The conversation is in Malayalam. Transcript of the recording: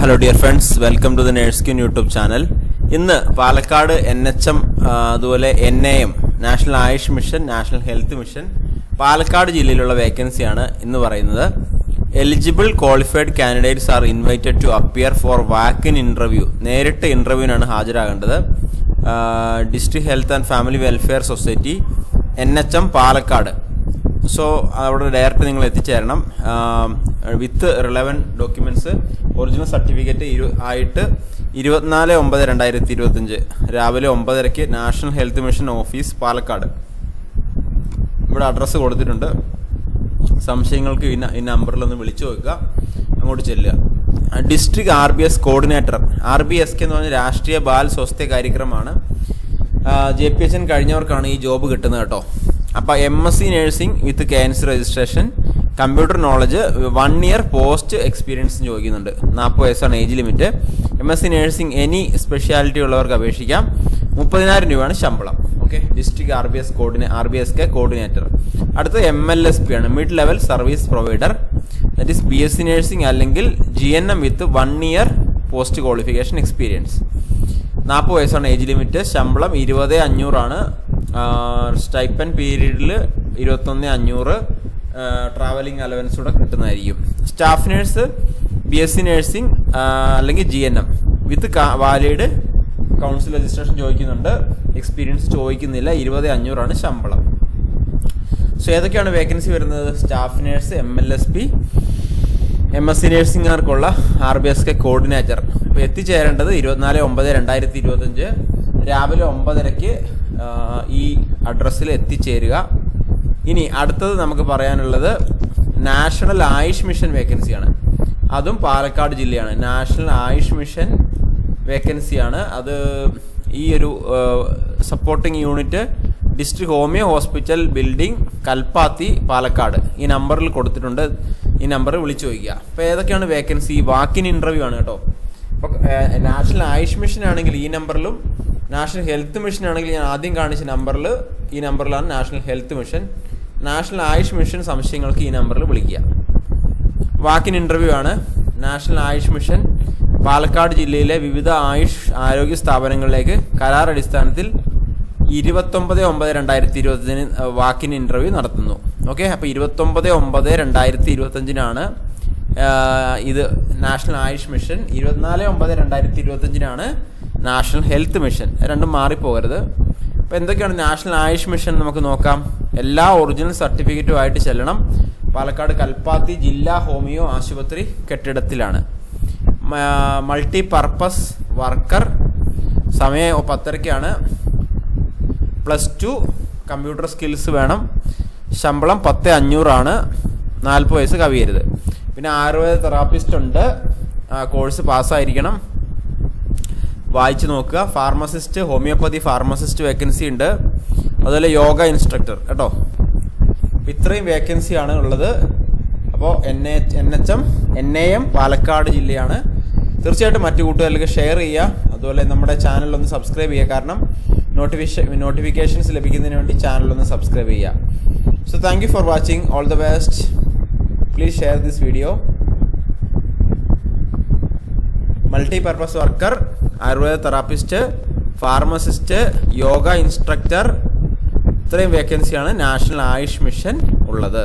Hello dear friends welcome to the nurse queen YouTube channel ഇന്ന് പാലക്കാട് എൻ എച്ച് എം അതുപോലെ N A M national AYUSH mission national health mission Palakkad ജില്ലയിലുള്ള വേക്കൻസിയാണ് ഇന്ന് പറയുന്നത്. Eligible qualified candidates are invited to appear for walk-in interview നേരിട്ട് ഇന്റർവ്യൂവിനാണ് ഹാജരാകേണ്ടത്. District health and family welfare society N H M Palakkad. So അവിടെ ഡയറക്റ്റ് നിങ്ങൾ എത്തിച്ചേരണം. With relevant documents original certificate ഇരു ആയിട്ട് ഇരുപത്തിനാല് ഒമ്പത് രണ്ടായിരത്തി ഇരുപത്തഞ്ച് രാവിലെ ഒമ്പതരയ്ക്ക് national health mission office Palakkad. ഇവിടെ അഡ്രസ്സ് കൊടുത്തിട്ടുണ്ട്. സംശയങ്ങൾക്ക് ഈ ഈ നമ്പറിൽ ഒന്ന് വിളിച്ചു നോക്കുക. അങ്ങോട്ട് ചെല്ലുക. District R B S coordinator R B S K എന്ന് പറഞ്ഞാൽ രാഷ്ട്രീയ ബാൽ സ്വസ്ഥ കാര്യക്രമമാണ്. ജെ പി എച്ച് എൻ കഴിഞ്ഞവർക്കാണ് ഈ ജോബ് കിട്ടുന്നത് കേട്ടോ. അപ്പോൾ M S C nursing with cancer registration computer knowledge one year post experience ചോദിക്കുന്നുണ്ട്. നാൽപ്പത് വയസ്സാണ് age limit M S C nursing any speciality ഉള്ളവർക്ക് അപേക്ഷിക്കാം. മുപ്പതിനായിരം രൂപയാണ് ശമ്പളം. Okay district R B S coordinator R B S K coordinator അടുത്ത എം എൽ എസ് പി ആണ്. Mid level service provider that is B S C nursing അല്ലെങ്കിൽ G N M with one year post qualification experience നാൽപ്പത് വയസ്സാണ് ഏജ് ലിമിറ്റ് ശമ്പളം ഇരുപത് അഞ്ഞൂറാണ് സ്റ്റൈപ്പൻ പീരീഡിൽ ഇരുപത്തൊന്ന് അഞ്ഞൂറ് ട്രാവലിംഗ് അലവൻസ് കൂടെ കിട്ടുന്നതായിരിക്കും. Staff nurse B S C nursing അല്ലെങ്കിൽ G N M with valid council registration ചോദിക്കുന്നുണ്ട്. എക്സ്പീരിയൻസ് ചോദിക്കുന്നില്ല. ഇരുപത് അഞ്ഞൂറാണ് ശമ്പളം. സോ ഏതൊക്കെയാണ് വേക്കൻസി വരുന്നത്? Staff nurse M L S P M S C നേഴ്സിംഗുകാർക്കുള്ള R B S K coordinator ഇപ്പോൾ എത്തിച്ചേരേണ്ടത് ഇരുപത്തിനാല് ഒമ്പത് രണ്ടായിരത്തി ഇരുപത്തഞ്ച് രാവിലെ ഒമ്പതരയ്ക്ക് ഈ അഡ്രസ്സിൽ എത്തിച്ചേരുക. ഇനി അടുത്തത് നമുക്ക് പറയാനുള്ളത് നാഷണൽ ആയുഷ് മിഷൻ വേക്കൻസിയാണ് അതും പാലക്കാട് ജില്ലയാണ്. നാഷണൽ ആയുഷ് മിഷൻ വേക്കൻസിയാണ് അത് ഈ ഒരു supporting unit district homoeo hospital building Kalpathy Palakkad. ഈ നമ്പറിൽ കൊടുത്തിട്ടുണ്ട്. ഈ നമ്പറിൽ വിളിച്ചു ചോദിക്കുക. അപ്പോൾ ഏതൊക്കെയാണ് വേക്കൻസി വാക്കിൻ ഇന്റർവ്യൂ ആണ് കേട്ടോ. അപ്പോൾ നാഷണൽ ആയുഷ് മിഷൻ ആണെങ്കിൽ ഈ നമ്പറിലും നാഷണൽ ഹെൽത്ത് മിഷൻ ആണെങ്കിൽ ഞാൻ ആദ്യം കാണിച്ച നമ്പറിൽ ഈ നമ്പറിലാണ് national health mission. National AYUSH mission സംശയങ്ങൾക്ക് ഈ നമ്പറിൽ വിളിക്കുക. വാക്കിൻ ഇന്റർവ്യൂ ആണ്. നാഷണൽ ആയുഷ് മിഷൻ പാലക്കാട് ജില്ലയിലെ വിവിധ ആയുഷ് ആരോഗ്യ സ്ഥാപനങ്ങളിലേക്ക് കരാർ അടിസ്ഥാനത്തിൽ ഇരുപത്തൊമ്പത് ഒമ്പത് രണ്ടായിരത്തി ഇരുപത്തഞ്ചിന് വാക്കിൻ ഇന്റർവ്യൂ നടത്തുന്നു. ഓക്കെ അപ്പോൾ ഇരുപത്തൊമ്പത് ഒമ്പത് രണ്ടായിരത്തി ഇരുപത്തഞ്ചിനാണ് ഇത് നാഷണൽ ആയുഷ് മിഷൻ. ഇരുപത്തിനാല് ഒമ്പത് രണ്ടായിരത്തി ഇരുപത്തഞ്ചിനാണ് നാഷണൽ ഹെൽത്ത് മിഷൻ. രണ്ടും മാറിപ്പോകരുത്. അപ്പോൾ എന്തൊക്കെയാണ് നാഷണൽ ആയുഷ് മിഷൻ നമുക്ക് നോക്കാം. എല്ലാ ഒറിജിനൽ സർട്ടിഫിക്കറ്റും ആയിട്ട് ചെല്ലണം. പാലക്കാട് കൽപ്പാത്തി ജില്ലാ ഹോമിയോ ആശുപത്രി കെട്ടിടത്തിലാണ്. മൾട്ടി പർപ്പസ് വർക്കർ സമയം പത്തരയ്ക്കാണ് പ്ലസ് ടു കമ്പ്യൂട്ടർ സ്കിൽസ് വേണം. ശമ്പളം പത്ത് അഞ്ഞൂറാണ്. നാൽപ്പത് വയസ്സ് കവിയരുത്. പിന്നെ ആയുർവേദ തെറാപ്പിസ്റ്റ് ഉണ്ട്. കോഴ്സ് പാസ്സായിരിക്കണം. വായിച്ചു നോക്കുക. ഫാർമസിസ്റ്റ് ഹോമിയോപ്പതി ഫാർമസിസ്റ്റ് വേക്കൻസി ഉണ്ട്. അതുപോലെ യോഗ ഇൻസ്ട്രക്ടർ കേട്ടോ? ഇത്രയും വേക്കൻസിയാണ് ഉള്ളത്. അപ്പോൾ N A N H M N A M Palakkad ജില്ലയാണ്. തീർച്ചയായിട്ടും മറ്റു കൂട്ടുകാരിലേക്ക് ഷെയർ ചെയ്യുക. അതുപോലെ നമ്മുടെ ചാനൽ ഒന്ന് സബ്സ്ക്രൈബ് ചെയ്യുക. കാരണം നോട്ടിഫിഷ നോട്ടിഫിക്കേഷൻസ് ലഭിക്കുന്നതിന് വേണ്ടി ചാനൽ ഒന്ന് സബ്സ്ക്രൈബ് ചെയ്യുക. So thank you for watching all the best please share this video multi purpose worker Ayurveda therapist pharmacist yoga instructor ഇത്രയും വേക്കൻസിയാണ് നാഷണൽ ആയുഷ് മിഷൻ ഉള്ളത്.